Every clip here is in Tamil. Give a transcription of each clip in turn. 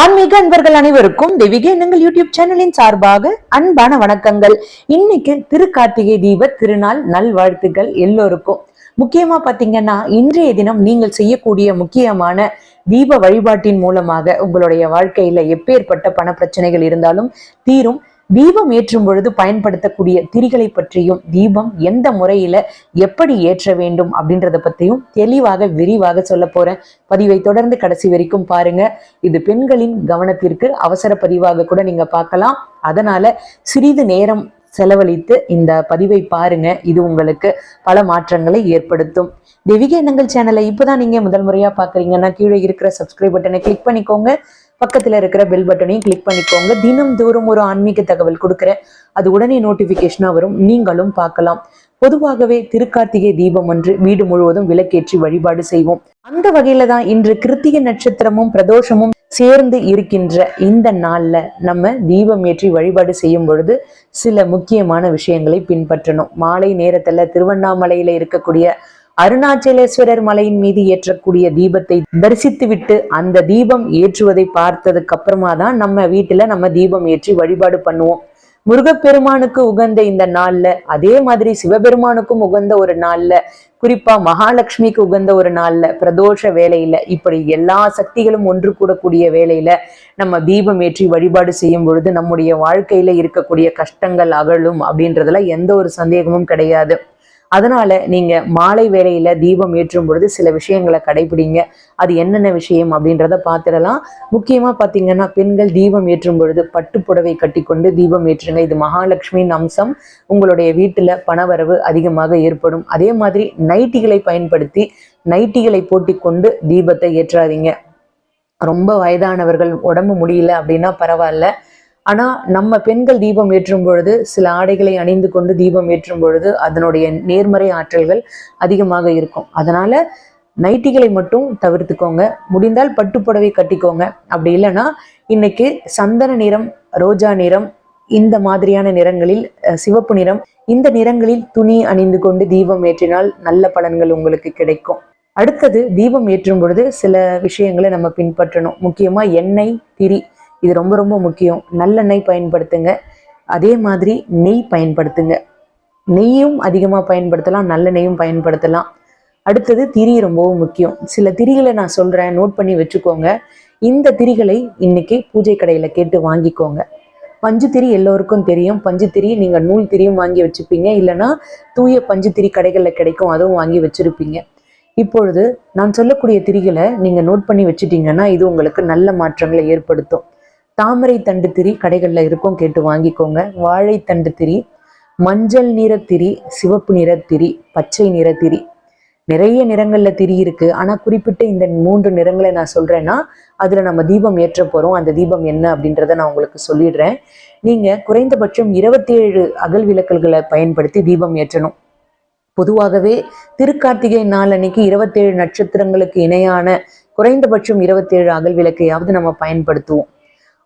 ஆன்மீக அன்பர்கள் அனைவருக்கும் தெய்வீக எண்ணங்கள் யூடியூப் சேனலின் சார்பாக அன்பான வணக்கங்கள். இன்னைக்கு திருக்கார்த்திகை தீப திருநாள் நல்வாழ்த்துக்கள் எல்லோருக்கும். முக்கியமா பாத்தீங்கன்னா இன்றைய தினம் நீங்கள் செய்யக்கூடிய முக்கியமான தீப வழிபாட்டின் மூலமாக உங்களுடைய வாழ்க்கையில எப்பேற்பட்ட பண பிரச்சனைகள் இருந்தாலும் தீரும் தீபம் ஏற்றும் பொழுது பயன்படுத்தக்கூடிய திரிகளை பற்றியும் தீபம் எந்த முறையில எப்படி ஏற்ற வேண்டும் அப்படின்றத பத்தியும் தெளிவாக விரிவாக சொல்ல போறேன். பதிவை தொடர்ந்து கடைசி வரைக்கும் பாருங்க. இது பெண்களின் கவனத்திற்கு அவசர பதிவாக கூட நீங்க பார்க்கலாம். அதனால சிறிது நேரம் செலவழித்து இந்த பதிவை பாருங்க. இது உங்களுக்கு பல மாற்றங்களை ஏற்படுத்தும். தெய்வீக எண்ணங்கள் சேனலை இப்போதான் நீங்க முதல் முறையா பாக்குறீங்கன்னா கீழே இருக்கிற சப்ஸ்கிரைப் பட்டனை கிளிக் பண்ணிக்கோங்க. பக்கத்துல இருக்கிற பெல் பட்டனையும் கிளிக் பண்ணிக்கோங்க. தினம் தோறும் ஒரு ஆன்மீக தகவல் கொடுக்குறேன். அது உடனே நோட்டிபிகேஷனா வரும். நீங்களும் பார்க்கலாம். பொதுவாகவே திருக்கார்த்திகை தீபம் அன்று வீடு முழுவதும் விளக்கேற்றி வழிபாடு செய்வோம். அந்த வகையில தான் இன்று கிருத்திகை நட்சத்திரமும் பிரதோஷமும் சேர்ந்து இருக்கின்ற இந்த நாள்ல நம்ம தீபம் ஏற்றி வழிபாடு செய்யும் பொழுது சில முக்கியமான விஷயங்களை பின்பற்றணும். மாலை நேரத்துல திருவண்ணாமலையில இருக்கக்கூடிய அருணாச்சலேஸ்வரர் மலையின் மீது ஏற்றக்கூடிய தீபத்தை தரிசித்துவிட்டு அந்த தீபம் ஏற்றுவதை பார்த்ததுக்கு அப்புறமா தான் நம்ம வீட்டுல நம்ம தீபம் ஏற்றி வழிபாடு பண்ணுவோம். முருகப்பெருமானுக்கு உகந்த இந்த நாள்ல அதே மாதிரி சிவபெருமானுக்கும் உகந்த ஒரு நாள்ல குறிப்பா மகாலட்சுமிக்கு உகந்த ஒரு நாள்ல பிரதோஷ வேலையில இப்படி எல்லா சக்திகளும் ஒன்று கூடக்கூடிய வேலையில நம்ம தீபம் ஏற்றி வழிபாடு செய்யும் பொழுது நம்முடைய வாழ்க்கையில இருக்கக்கூடிய கஷ்டங்கள் அகலும் அப்படின்றதுல எந்த ஒரு சந்தேகமும் கிடையாது. அதனால நீங்க மாலை வேளையில தீபம் ஏற்றும் பொழுது சில விஷயங்களை கடைபிடிங்க. அது என்னென்ன விஷயம் அப்படின்றத பார்த்துடலாம். முக்கியமா பாத்தீங்கன்னா பெண்கள் தீபம் ஏற்றும் பொழுது பட்டு புடவை கட்டிக்கொண்டு தீபம் ஏற்றுங்க. இது மகாலட்சுமியின் அம்சம். உங்களுடைய வீட்டுல பணவரவு அதிகமாக ஏற்படும். அதே மாதிரி நைட்டிகளை பயன்படுத்தி நைட்டிகளை போட்டி கொண்டு தீபத்தை ஏற்றாதீங்க. ரொம்ப வயதானவர்கள் உடம்பு முடியல அப்படின்னா பரவாயில்ல. ஆனால் நம்ம பெண்கள் தீபம் ஏற்றும் பொழுது சில ஆடைகளை அணிந்து கொண்டு தீபம் ஏற்றும் பொழுது அதனுடைய நேர்மறை ஆற்றல்கள் அதிகமாக இருக்கும். அதனால நைட்டிகளை மட்டும் தவிர்த்துக்கோங்க. முடிந்தால் பட்டுப்புடவை கட்டிக்கோங்க. அப்படி இல்லைன்னா இன்னைக்கு சந்தன நிறம் ரோஜா நிறம் இந்த மாதிரியான நிறங்களில் சிவப்பு நிறம் இந்த நிறங்களில் துணி அணிந்து கொண்டு தீபம் ஏற்றினால் நல்ல பலன்கள் உங்களுக்கு கிடைக்கும். அடுத்தது தீபம் ஏற்றும் பொழுது சில விஷயங்களை நம்ம பின்பற்றணும். முக்கியமாக எண்ணெய் திரி இது ரொம்ப ரொம்ப முக்கியம். நல்லெண்ணெய் பயன்படுத்துங்க. அதே மாதிரி நெய் பயன்படுத்துங்க. நெய்யும் அதிகமாக பயன்படுத்தலாம் நல்லெண்ணெயும் பயன்படுத்தலாம். அடுத்தது திரி ரொம்பவும் முக்கியம். சில திரிகளை நான் சொல்கிறேன் நோட் பண்ணி வச்சுக்கோங்க. இந்த திரிகளை இன்னைக்கு பூஜை கடையில் கேட்டு வாங்கிக்கோங்க. பஞ்சு திரி எல்லோருக்கும் தெரியும். பஞ்சு திரி நீங்கள் நூல் திரியும் வாங்கி வச்சுப்பீங்க. இல்லைன்னா தூய பஞ்சு திரி கடைகளில் கிடைக்கும் அதுவும் வாங்கி வச்சுருப்பீங்க. இப்பொழுது நான் சொல்லக்கூடிய திரிகளை நீங்கள் நோட் பண்ணி வச்சுட்டீங்கன்னா இது உங்களுக்கு நல்ல மாற்றங்களை ஏற்படுத்தும். தாமரை தண்டு திரி கடைகளில் இருக்கும் கேட்டு வாங்கிக்கோங்க. வாழைத்தண்டு திரி மஞ்சள் நிற திரி சிவப்பு நிற திரி பச்சை நிற திரி. நிறைய நிறங்கள்ல திரி இருக்கு. ஆனா குறிப்பிட்ட இந்த மூன்று நிறங்களை நான் சொல்றேன்னா அதுல நம்ம தீபம் ஏற்ற போறோம். அந்த தீபம் என்ன அப்படின்றத நான் உங்களுக்கு சொல்லிடுறேன். நீங்க குறைந்தபட்சம் இருபத்தி ஏழு அகல் விளக்கல்களை பயன்படுத்தி தீபம் ஏற்றணும். பொதுவாகவே திருக்கார்த்திகை நாள் அன்னைக்கு இருபத்தேழு நட்சத்திரங்களுக்கு இணையான குறைந்தபட்சம் இருபத்தேழு அகல் விளக்கையாவது நம்ம பயன்படுத்துவோம்.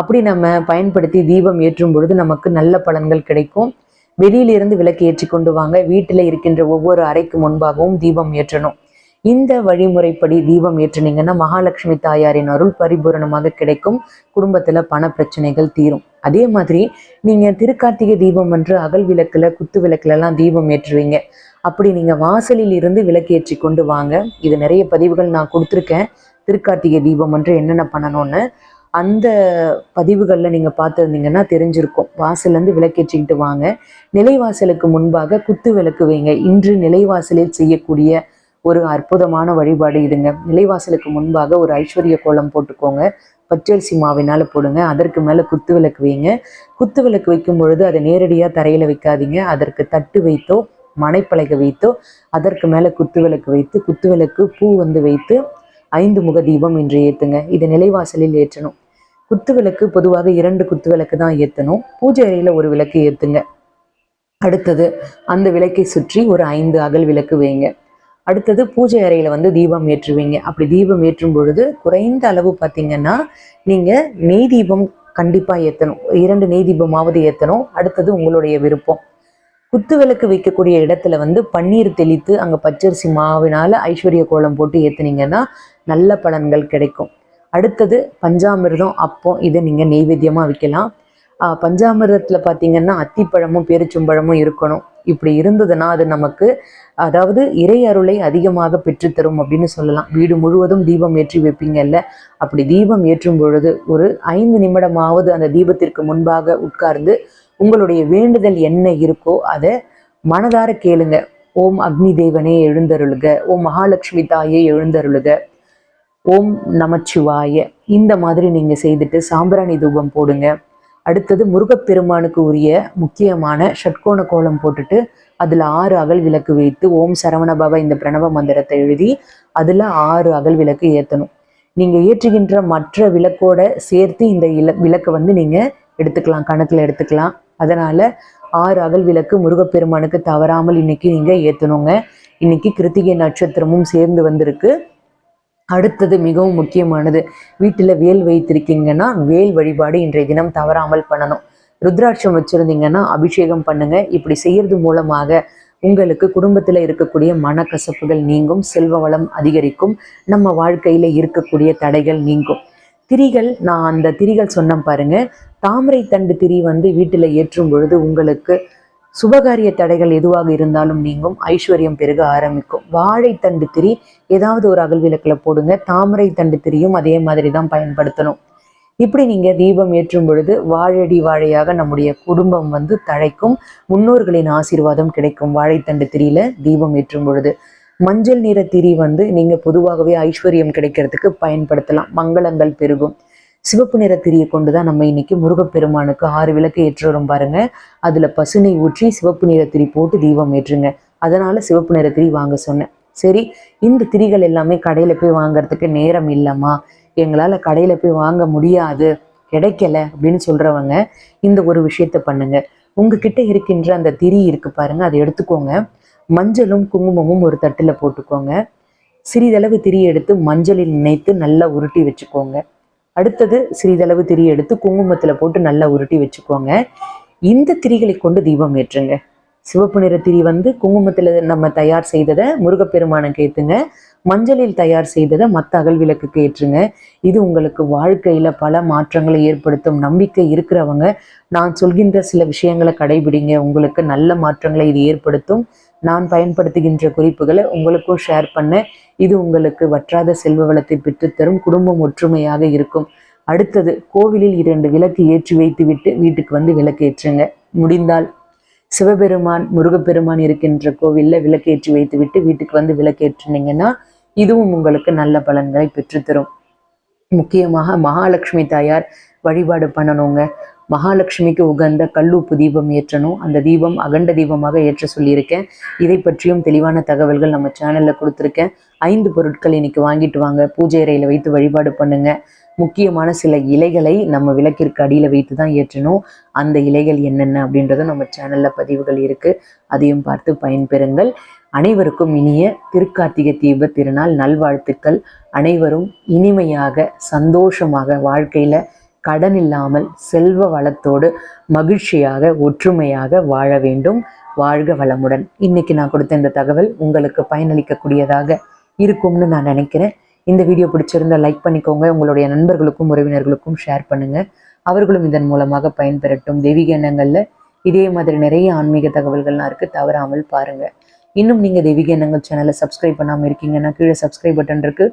அப்படி நம்ம பயன்படுத்தி தீபம் ஏற்றும் பொழுது நமக்கு நல்ல பலன்கள் கிடைக்கும். வெளியிலிருந்து விளக்கு ஏற்றி கொண்டு வாங்க. வீட்டில் இருக்கின்ற ஒவ்வொரு அறைக்கு முன்பாகவும் தீபம் ஏற்றணும். இந்த வழிமுறைப்படி தீபம் ஏற்றுனீங்கன்னா மகாலட்சுமி தாயாரின் அருள் பரிபூரணமாக கிடைக்கும். குடும்பத்துல பண பிரச்சனைகள் தீரும். அதே மாதிரி நீங்க திருக்கார்த்திகை தீபம் என்று அகல் விளக்குல குத்து விளக்குல எல்லாம் தீபம் ஏற்றுவீங்க. அப்படி நீங்க வாசலில் இருந்து விளக்கு ஏற்றி கொண்டு வாங்க. இது நிறைய பதிவுகள் நான் கொடுத்துருக்கேன். திருக்கார்த்திகை தீபம் என்று என்னென்ன பண்ணணும்னு. அந்த பதிவுகளில் நீங்கள் பார்த்துருந்தீங்கன்னா தெரிஞ்சிருக்கும். வாசல்லேருந்து விளக்கேற்றிக்கிட்டு வாங்க. நிலைவாசலுக்கு முன்பாக குத்து விளக்கு வைங்க. இன்று நிலைவாசலில் செய்யக்கூடிய ஒரு அற்புதமான வழிபாடு இதுங்க. நிலைவாசலுக்கு முன்பாக ஒரு ஐஸ்வர்ய கோலம் போட்டுக்கோங்க. பச்சரிசி மாவினால் போடுங்க. அதற்கு மேலே குத்து விளக்கு வைங்க. குத்து விளக்கு வைக்கும் பொழுது அதை நேரடியாக தரையில் வைக்காதீங்க. அதற்கு தட்டு வைத்தோ மனைப்பலகை வைத்தோ அதற்கு மேலே குத்து விளக்கு வைத்து குத்து விளக்கு பூ வந்து வைத்து ஐந்து முக தீபம் இன்று ஏற்றுங்க இதை நிலைவாசலில் ஏற்றணும். குத்து விளக்கு பொதுவாக இரண்டு குத்து விளக்கு தான் ஏற்றணும் பூஜை அறையில் ஒரு விளக்கு ஏற்றுங்க அடுத்தது அந்த விளக்கை சுற்றி ஒரு ஐந்து அகல் விளக்கு வைங்க. அடுத்தது பூஜை அறையில் வந்து தீபம் ஏற்றுவீங்க. அப்படி தீபம் ஏற்றும் பொழுது குறைந்த அளவு பார்த்தீங்கன்னா நீங்கள் நெய் தீபம் கண்டிப்பாக ஏற்றணும் இரண்டு நெய் தீபமாவது ஏற்றணும் அடுத்தது உங்களுடைய விருப்பம். குத்து விளக்கு வைக்கக்கூடிய இடத்துல வந்து பன்னீர் தெளித்து அங்கே பச்சரிசி மாவினால ஐஸ்வர்ய கோலம் போட்டு ஏற்றுனீங்கன்னா நல்ல பலன்கள் கிடைக்கும். அடுத்தது பஞ்சாமிர்தம். அப்போ இதை நீங்கள் நெய்வேத்தியமாக வைக்கலாம். ஆஹ் பஞ்சாமிர்தத்தில் பார்த்தீங்கன்னா அத்திப்பழமும் பேரிச்சம்பழமும் இருக்கணும். இப்படி இருந்ததுன்னா அது நமக்கு அதாவது இறை அருளை அதிகமாக பெற்றுத்தரும் அப்படின்னு சொல்லலாம். வீடு முழுவதும் தீபம் ஏற்றி வைப்பீங்கல்ல அப்படி தீபம் ஏற்றும் பொழுது ஒரு ஐந்து நிமிடமாவது அந்த தீபத்திற்கு முன்பாக உட்கார்ந்து உங்களுடைய வேண்டுதல் என்ன இருக்கோ அதை மனதார கேளுங்க. ஓம் அக்னி தேவனே எழுந்தருளுக. ஓம் மகாலட்சுமி தாயே எழுந்தருளுக. ஓம் நமச்சிவாய. இந்த மாதிரி நீங்கள் செய்துட்டு சாம்பிராணி தூபம் போடுங்க. அடுத்தது முருகப்பெருமானுக்கு உரிய முக்கியமான ஷட்கோண கோலம் போட்டுட்டு அதில் ஆறு அகல் விளக்கு வைத்து ஓம் சரவணபவ இந்த பிரணவ மந்திரத்தை எழுதி அதில் ஆறு அகல் விளக்கு ஏற்றணும் நீங்கள் ஏற்றுகின்ற மற்ற விளக்கோட சேர்த்து இந்த இல விளக்கை வந்து நீங்கள் எடுத்துக்கலாம் கணக்கில் எடுத்துக்கலாம். அதனால் ஆறு அகல் விளக்கு முருகப்பெருமானுக்கு தவறாமல் இன்னைக்கு நீங்கள் ஏற்றணுங்க இன்னைக்கு கிருத்திகை நட்சத்திரமும் சேர்ந்து வந்திருக்கு. அடுத்தது மிகவும் முக்கியமானது. வீட்டில் வேல் வைத்திருக்கீங்கன்னா வேல் வழிபாடு இன்றைய தினம் தவறாமல் பண்ணணும். ருத்ராட்சம் வச்சுருந்தீங்கன்னா அபிஷேகம் பண்ணுங்க. இப்படி செய்யறது மூலமாக உங்களுக்கு குடும்பத்தில் இருக்கக்கூடிய மனக்கசப்புகள் நீங்கும் செல்வ வளம் அதிகரிக்கும் நம்ம வாழ்க்கையில் இருக்கக்கூடிய தடைகள் நீங்கும். திரிகள் நான் அந்த திரிகள் சொன்னேன் பாருங்க. தாமரை தண்டு திரி வந்து வீட்டில் ஏற்றும் பொழுது உங்களுக்கு சுபகாரிய தடைகள் எதுவாக இருந்தாலும் நீங்கும் ஐஸ்வர்யம் பெருக ஆரம்பிக்கும். வாழைத்தண்டு திரி ஏதாவது ஒரு அகல் விளக்கில் போடுங்க. தாமரை தண்டு திரியும் அதே மாதிரி தான் பயன்படுத்தணும். இப்படி நீங்க தீபம் ஏற்றும் பொழுது வாழடி வாழையாக நம்முடைய குடும்பம் வந்து தழைக்கும் முன்னோர்களின் ஆசீர்வாதம் கிடைக்கும் வாழைத்தண்டு திரியில தீபம் ஏற்றும் பொழுது. மஞ்சள் நிற திரி வந்து நீங்க பொதுவாகவே ஐஸ்வர்யம் கிடைக்கிறதுக்கு பயன்படுத்தலாம். மங்களங்கள் பெருகும். சிவப்பு நிற திரியை கொண்டு தான் நம்ம இன்னைக்கு முருகப்பெருமானுக்கு ஆறு விளக்கு ஏற்றுறோம் பாருங்க. அதுல பசுனை ஊற்றி சிவப்பு நிற திரி போட்டு தீபம் ஏற்றுங்க. அதனால சிவப்பு நிற திரி வாங்க சொன்னேன். சரி இந்த திரிகள் எல்லாமே கடையில போய் வாங்குறதுக்கு நேரம் இல்லைம்மா. எங்களால் கடையில் போய் வாங்க முடியாது. கிடைக்கல அப்படின்னு சொல்கிறவங்க இந்த ஒரு விஷயத்த பண்ணுங்க. உங்ககிட்ட இருக்கின்ற அந்த திரி இருக்கு பாருங்க அதை எடுத்துக்கோங்க. மஞ்சளும் குங்குமமும் ஒரு தட்டில் போட்டுக்கோங்க. சிறிதளவு திரி எடுத்து மஞ்சளில் நினைத்து நல்லா உருட்டி வச்சுக்கோங்க. அடுத்தது சிறிதளவு திரி எடுத்து குங்குமத்தில் போட்டு நல்லா உருட்டி வச்சுக்கோங்க. இந்த திரிகளை கொண்டு தீபம் ஏற்றுங்க. சிவப்பு நிற திரி வந்து குங்குமத்தில் நம்ம தயார் செய்ததை முருகப்பெருமானுக்கு ஏற்றுங்க மஞ்சளில் தயார் செய்ததை மற்ற அகல் விளக்குக்கு ஏற்றுங்க. இது உங்களுக்கு வாழ்க்கையில் பல மாற்றங்களை ஏற்படுத்தும் நம்பிக்கை இருக்கிறவங்க நான் சொல்கின்ற சில விஷயங்களை கடைபிடிங்க. உங்களுக்கு நல்ல மாற்றங்களை இது ஏற்படுத்தும். நான் பயன்படுத்துகின்ற குறிப்புகளை உங்களுக்கும் ஷேர் பண்ண. இது உங்களுக்கு வற்றாத செல்வ வளத்தை பெற்றுத்தரும் குடும்பம் ஒற்றுமையாக இருக்கும். அடுத்தது கோவிலில் இரண்டு விளக்கு ஏற்றி வைத்து விட்டு வீட்டுக்கு வந்து விளக்கு ஏற்றுங்க முடிந்தால் சிவபெருமான் முருகப்பெருமான் இருக்கின்ற கோவில்ல விளக்கேற்றி வைத்து விட்டு வீட்டுக்கு வந்து விளக்கேற்றினீங்கன்னா இதுவும் உங்களுக்கு நல்ல பலன்களை பெற்றுத்தரும். முக்கியமாக மகாலட்சுமி தாயார் வழிபாடு பண்ணணுங்க. மகாலட்சுமிக்கு உகந்த கல்லுப்பு தீபம் ஏற்றணும். அந்த தீபம் அகண்ட தீபமாக ஏற்ற சொல்லியிருக்கேன். இதை பற்றியும் தெளிவான தகவல்கள் நம்ம சேனலில் கொடுத்துருக்கேன். ஐந்து பொருட்கள் இன்னைக்கு வாங்கிட்டு வாங்க. பூஜை அறையில் வைத்து வழிபாடு பண்ணுங்க. முக்கியமான சில இலைகளை நம்ம விளக்கிற்கு அடியில் வைத்து தான் ஏற்றணும். அந்த இலைகள் என்னென்ன அப்படின்றதும் நம்ம சேனலில் பதிவுகள் இருக்குது அதையும் பார்த்து பயன்பெறுங்கள். அனைவருக்கும் இனிய திருக்கார்த்திகை தீப திருநாள். நல்வாழ்த்துக்கள். அனைவரும் இனிமையாக சந்தோஷமாக வாழ்க்கையில் கடன் இல்லாமல் செல்வ வளத்தோடு மகிழ்ச்சியாக ஒற்றுமையாக வாழ வேண்டும். வாழ்க வளமுடன். இன்னைக்கு நான் கொடுத்த இந்த தகவல் உங்களுக்கு பயனளிக்கக்கூடியதாக இருக்கும்னு நான் நினைக்கிறேன். இந்த வீடியோ பிடிச்சிருந்தா லைக் பண்ணிக்கோங்க. உங்களுடைய நண்பர்களுக்கும் உறவினர்களுக்கும் ஷேர் பண்ணுங்க. அவர்களும் இதன் மூலமாக பயன்பெறட்டும். தெய்வீக எண்ணங்களில் இதே மாதிரி நிறைய ஆன்மீக தகவல்கள்லாம் இருக்குது தவறாமல் பாருங்கள் இன்னும் நீங்கள் தெய்வீக எண்ணங்கள் சேனலை சப்ஸ்கிரைப் பண்ணாமல் இருக்கீங்கன்னா கீழே சப்ஸ்கிரைப் பட்டன் இருக்குது